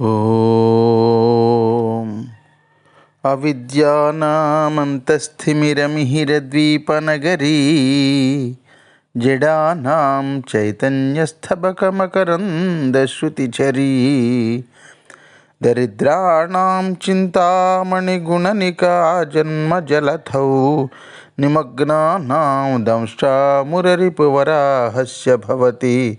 ఓం. అవిద్యానామంతస్థిమిరమిహిరద్వీపనగరీ జడానాం చైతన్యస్థబకమకరందశ్రుతిచరీ దరిద్రాణం చింతామణిగుణనికా జన్మజలథౌ నిమగ్నానాం దంష్టామురరిపువరాహస్య భవతి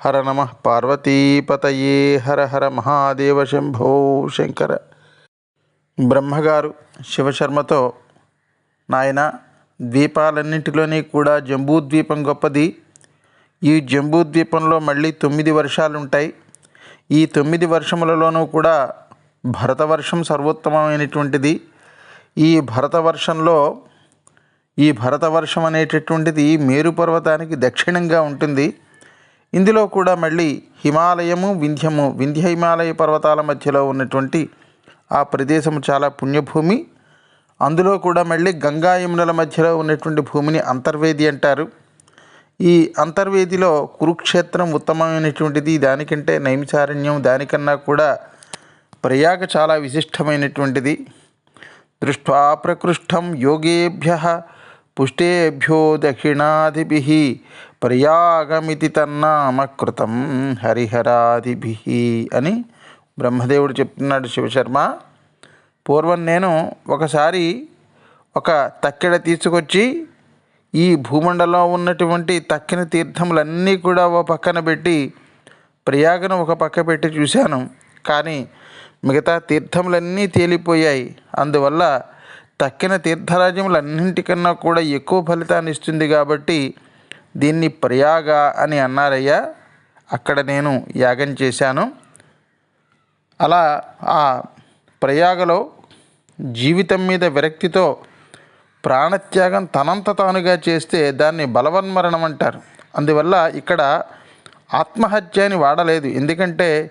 హర నమ పార్వతీపతయే హర హర మహాదేవ శంభో శంకర. బ్రహ్మగారు శివశర్మతో నాయన ద్వీపాలన్నింటిలోని కూడా జంబూద్వీపం గొప్పది. ఈ జంబూద్వీపంలో మళ్ళీ తొమ్మిది వర్షాలు ఉంటాయి ఈ తొమ్మిది వర్షములలోనూ కూడా భరతవర్షం సర్వోత్తమమైనటువంటిది. ఈ భరతవర్షంలో ఈ భరతవర్షం అనేటటువంటిది మేరు పర్వతానికి దక్షిణంగా ఉంటుంది. ఇందులో కూడా మళ్ళీ హిమాలయము వింధ్యము వింధ్య హిమాలయ పర్వతాల మధ్యలో ఉన్నటువంటి ఆ ప్రదేశము చాలా పుణ్యభూమి. అందులో కూడా మళ్ళీ గంగా యమునల మధ్యలో ఉన్నటువంటి భూమిని అంతర్వేది అంటారు. ఈ అంతర్వేదిలో కురుక్షేత్రం ఉత్తమమైనటువంటిది. దానికంటే నైమిచారణ్యం దానికన్నా కూడా ప్రయాగ చాలా విశిష్టమైనటువంటిది. దృష్ట్వా ప్రకృష్టం యోగేభ్య పుష్టేభ్యో దక్షిణాదిభి ప్రయాగమితి తన్నామకృతం హరిహరాదిభి అని బ్రహ్మదేవుడు చెప్తున్నాడు శివశర్మ. పూర్వం నేను ఒకసారి ఒక తక్కెడ తీసుకొచ్చి ఈ భూమండలం ఉన్నటువంటి తక్కిన తీర్థములన్నీ కూడా ఓ పక్కన పెట్టి ప్రయాగను ఒక పక్క పెట్టి చూశాను. కానీ మిగతా తీర్థములన్నీ తేలిపోయాయి. అందువల్ల తక్కిన తీర్థరాజ్యములన్నింటికన్నా కూడా ఎక్కువ ఫలితాన్ని ఇస్తుంది కాబట్టి దీన్ని ప్రయాగ అని అన్నారయ్యా. అక్కడ నేను యాగం చేశాను. అలా ఆ ప్రయాగలో జీవితం మీద విరక్తితో ప్రాణత్యాగం తనంత తానుగా చేస్తే దాన్ని బలవన్మరణం అంటారు. అందువల్ల ఇక్కడ ఆత్మహత్య అని వాడలేదు. ఎందుకంటే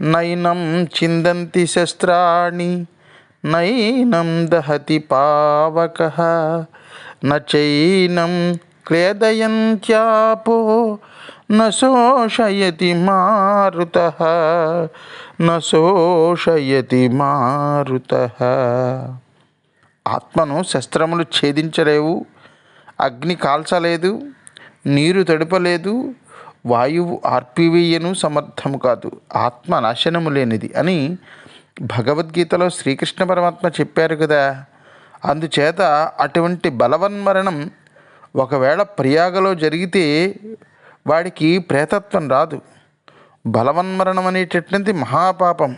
నైనం చిందంతి శస్త్రాణి నైనం దహతి పావక నైనం క్లేదయంత్యాపో నోషయతి మారుత నోషయతి మారుత. ఆత్మను శస్త్రములు ఛేదించలేవు అగ్ని కాల్చలేదు నీరు తడపలేదు వాయువు ఆర్పివేయను సమర్థము కాదు ఆత్మ నాశనము లేనిది అని భగవద్గీతలో శ్రీకృష్ణ పరమాత్మ చెప్పారు కదా. అందుచేత అటువంటి బలవన్మరణం ఒకవేళ ప్రయాగలో జరిగితే వాడికి ప్రేతత్వం రాదు. బలవన్మరణం అనేటటువంటిది మహాపాపం.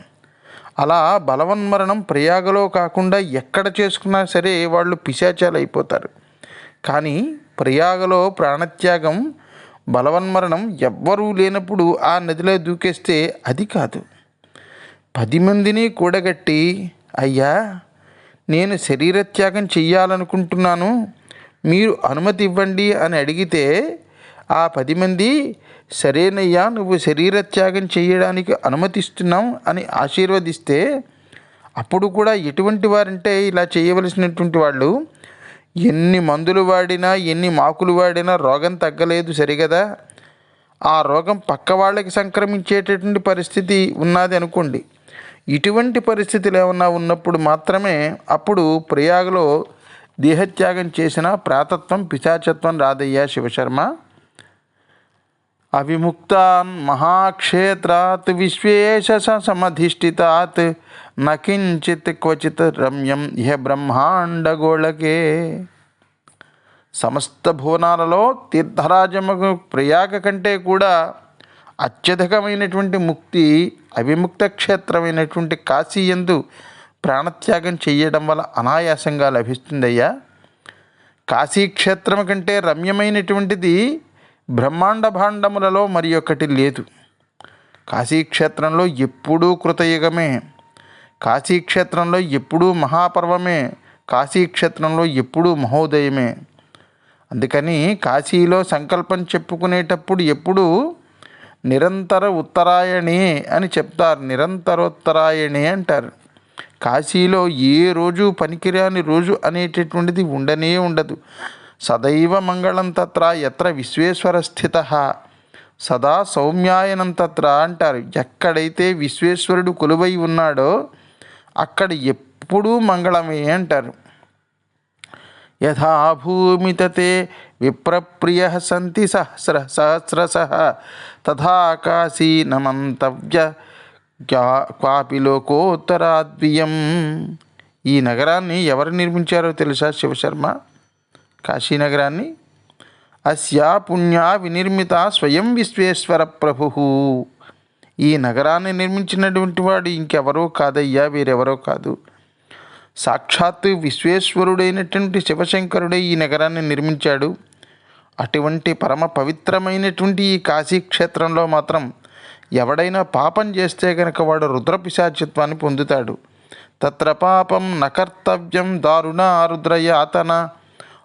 అలా బలవన్మరణం ప్రయాగలో కాకుండా ఎక్కడ చేసుకున్నా సరే వాళ్ళు పిశాచాలు అయిపోతారు కానీ ప్రయాగలో ప్రాణత్యాగం బలవన్మరణం ఎవ్వరూ లేనప్పుడు ఆ నదిలో దూకేస్తే అది కాదు. పది మందిని కూడగట్టి అయ్యా నేను శరీరత్యాగం చెయ్యాలనుకుంటున్నాను. మీరు అనుమతి ఇవ్వండి అని అడిగితే ఆ పది మంది సరేనయ్యా నువ్వు శరీరత్యాగం చేయడానికి అనుమతిస్తున్నాం అని ఆశీర్వదిస్తే అప్పుడు కూడా ఎటువంటి వారంటే ఇలా చేయవలసినటువంటి వాళ్ళు ఎన్ని మందులు వాడినా ఎన్ని మాకులు వాడినా రోగం తగ్గలేదు సరిగదా? ఆ రోగం పక్క వాళ్ళకి సంక్రమించేటటువంటి పరిస్థితి ఉన్నది అనుకోండి. ఇటువంటి పరిస్థితులు ఏమన్నా ఉన్నప్పుడు మాత్రమే అప్పుడు ప్రయాగలో దేహత్యాగం చేసిన ప్రాతత్వం పిశాచత్వం రాదయ్యా శివశర్మ. అవిముక్తాన్ మహాక్షేత్రాత్ విశ్వేశ సమధిష్ఠితాత్ నకించిత్ క్వచిత్ రమ్యం ఇహ బ్రహ్మాండగోళకే. సమస్త భువనాలలో తీర్థరాజముకు ప్రయాగ కంటే కూడా అత్యధికమైనటువంటి ముక్తి అవిముక్త క్షేత్రమైనటువంటి కాశీ ఎందు ప్రాణత్యాగం చేయడం వల్ల అనాయాసంగా లభిస్తుందయ్యా. కాశీక్షేత్రం కంటే రమ్యమైనటువంటిది బ్రహ్మాండ భాండములలో మరి ఒకటి లేదు. కాశీక్షేత్రంలో ఎప్పుడూ కృతయుగమే. కాశీక్షేత్రంలో ఎప్పుడూ మహాపర్వమే. కాశీక్షేత్రంలో ఎప్పుడూ మహోదయమే. అందుకని కాశీలో సంకల్పం చెప్పుకునేటప్పుడు ఎప్పుడూ నిరంతర ఉత్తరాయణే అని చెప్తారు. నిరంతరోత్తరాయణే అంటారు. కాశీలో ఏ రోజు పనికిరాని రోజు అనేటటువంటిది ఉండనే ఉండదు. సదైవ మంగళం తత్ర ఎత్ర విశ్వేశ్వర స్థిత. సదా సౌమ్యాయనం తత్ర అంటారు. ఎక్కడైతే విశ్వేశ్వరుడు కొలువై ఉన్నాడో అక్కడ ఎప్పుడూ మంగళమే అంటారు. యథా భూమితతే విప్రప్రియ సంతి సహస్ర సహస్రశ. తథాకాశీ నమంతవ్య క్వాపి లోకోత్తరాద్వియం ఈ నగరాన్ని ఎవరు నిర్మించారో తెలుసా శివశర్మ? కాశీనగరాన్ని? అస్యా పుణ్యా వినిర్మిత స్వయం విశ్వేశ్వర ప్రభు. ఈ నగరాన్ని నిర్మించినటువంటి వాడు ఇంకెవరో కాదయ్యా వీరెవరో కాదు. సాక్షాత్ విశ్వేశ్వరుడైనటువంటి శివశంకరుడే ఈ నగరాన్ని నిర్మించాడు. అటువంటి పరమ పవిత్రమైనటువంటి ఈ కాశీక్షేత్రంలో మాత్రం ఎవడైనా పాపం చేస్తే గనక వాడు రుద్రపిశాచిత్వాన్ని పొందుతాడు. తత్ర పాపం నకర్తవ్యం దారుణ రుద్రయాతన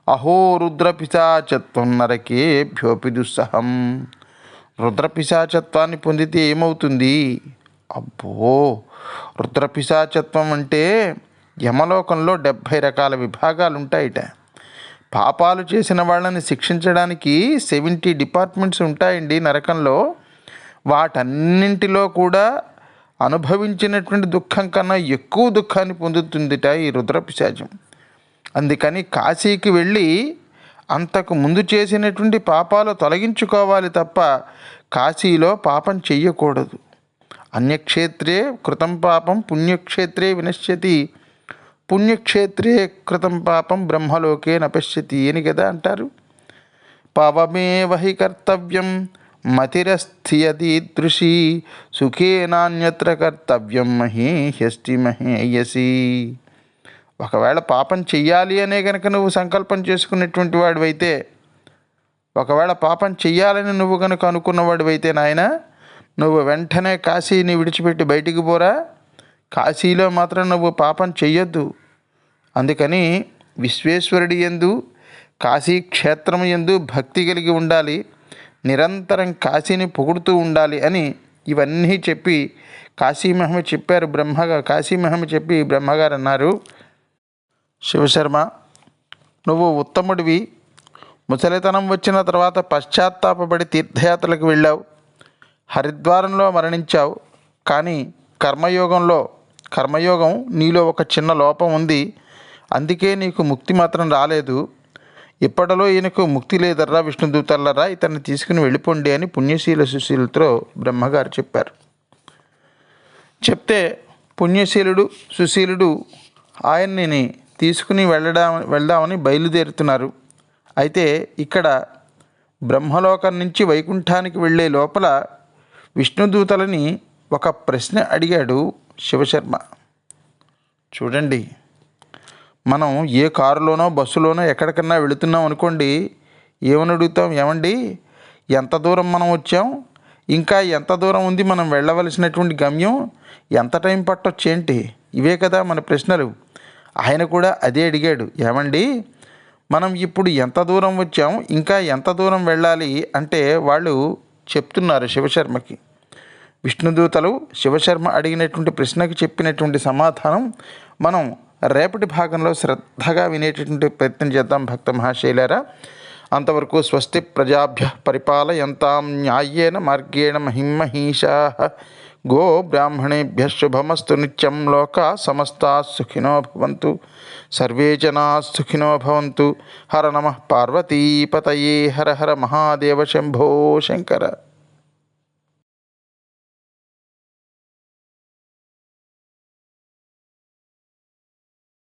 అహో రుద్రపిశాచత్వం నరకేభ్యోపి దుస్సహం. రుద్రపిశాచత్వాన్ని పొందితే ఏమవుతుంది? అబ్బో! రుద్రపిశాచత్వం అంటే యమలోకంలో డెబ్భై రకాల విభాగాలు ఉంటాయిట పాపాలు చేసిన వాళ్ళని శిక్షించడానికి సెవెంటీ డిపార్ట్మెంట్స్ ఉంటాయండి నరకంలో. వాటన్నింటిలో కూడా అనుభవించినటువంటి దుఃఖం కన్నా ఎక్కువ దుఃఖాన్ని పొందుతుందిట ఈ రుద్రపిశాచం. అందుకని కాశీకి వెళ్ళి అంతకు ముందు చేసినటువంటి పాపాలు తొలగించుకోవాలి తప్ప కాశీలో పాపం చెయ్యకూడదు. అన్యక్షేత్రే కృతం పాపం పుణ్యక్షేత్రే వినశ్యతి పుణ్యక్షేత్రే కృతం పాపం బ్రహ్మలోకే నపశ్యతి అని కదా అంటారు. పాపమే వహి కర్తవ్యం? మతిరస్థియదీదృశీ. సుఖే నాణ్యత్ర కర్తవ్యం మహేహ్యస్తి మహేయసి. ఒకవేళ పాపం చెయ్యాలి అనే కనుక నువ్వు సంకల్పం చేసుకున్నటువంటి వాడివైతే ఒకవేళ పాపం చెయ్యాలని నువ్వు కనుక అనుకున్నవాడివైతే నాయన నువ్వు వెంటనే కాశీని విడిచిపెట్టి బయటికి పోరా. కాశీలో మాత్రం నువ్వు పాపం చెయ్యొద్దు. అందుకని విశ్వేశ్వరుడి ఎందు కాశీ క్షేత్రం ఎందు భక్తి కలిగి ఉండాలి. నిరంతరం కాశీని పొగుడుతూ ఉండాలి అని ఇవన్నీ చెప్పి కాశీమహమ చెప్పారు బ్రహ్మగా కాశీమహిమ చెప్పి బ్రహ్మగారు అన్నారు. శివశర్మ నువ్వు ఉత్తముడివి. ముసలితనం వచ్చిన తర్వాత పశ్చాత్తాపడి తీర్థయాత్రలకు వెళ్ళావు. హరిద్వారంలో మరణించావు. కానీ కర్మయోగంలో కర్మయోగం నీలో ఒక చిన్న లోపం ఉంది. అందుకే నీకు ముక్తి మాత్రం రాలేదు. ఇప్పటిలో ఈయనకు ముక్తి లేదర్రా విష్ణుదూతల్లరా ఇతన్ని తీసుకుని వెళ్ళిపోండి అని పుణ్యశీల సుశీలతో బ్రహ్మగారు చెప్పారు. చెప్తే పుణ్యశీలుడు సుశీలుడు ఆయన్ని తీసుకుని వెళ్ళడా వెళ్దామని బయలుదేరుతున్నారు. అయితే ఇక్కడ బ్రహ్మలోకం నుంచి వైకుంఠానికి వెళ్ళే లోపల విష్ణుదూతలని ఒక ప్రశ్న అడిగాడు. శివశర్మ. చూడండి మనం ఏ కారులోనో బస్సులోనో ఎక్కడికన్నా వెళుతున్నాం అనుకోండి ఏమని అడుగుతాం? ఏమండి? ఎంత దూరం మనం వచ్చాం? ఇంకా ఎంత దూరం ఉంది మనం వెళ్ళవలసినటువంటి గమ్యం? ఎంత టైం పట్టొచ్చు ఏంటి? ఇవే కదా మన ప్రశ్నలు. ఆయన కూడా అదే అడిగాడు. ఏమండి? మనం ఇప్పుడు ఎంత దూరం వచ్చాం? ఇంకా ఎంత దూరం వెళ్ళాలి? అంటే వాళ్ళు చెప్తున్నారు శివశర్మకి. విష్ణుదూతలు శివశర్మ అడిగినటువంటి ప్రశ్నకు చెప్పినటువంటి సమాధానం మనం రేపటి భాగంలో శ్రద్ధగా వినేటటువంటి ప్రయత్నం చేద్దాం భక్త మహాశైలారా. అంతవరకు స్వస్తి ప్రజాభ్య పరిపాలయంతాం న్యాయేన మార్గేణ మహిమహీషా గో బ్రాహ్మణేభ్య శుభమస్తు నిత్యం లోకా సమస్తా సుఖినో భవంతు. సర్వే జనా సుఖినో భవంతు. హర నమ పార్వతీపతయే. హర హర మహాదేవ శంభో శంకర.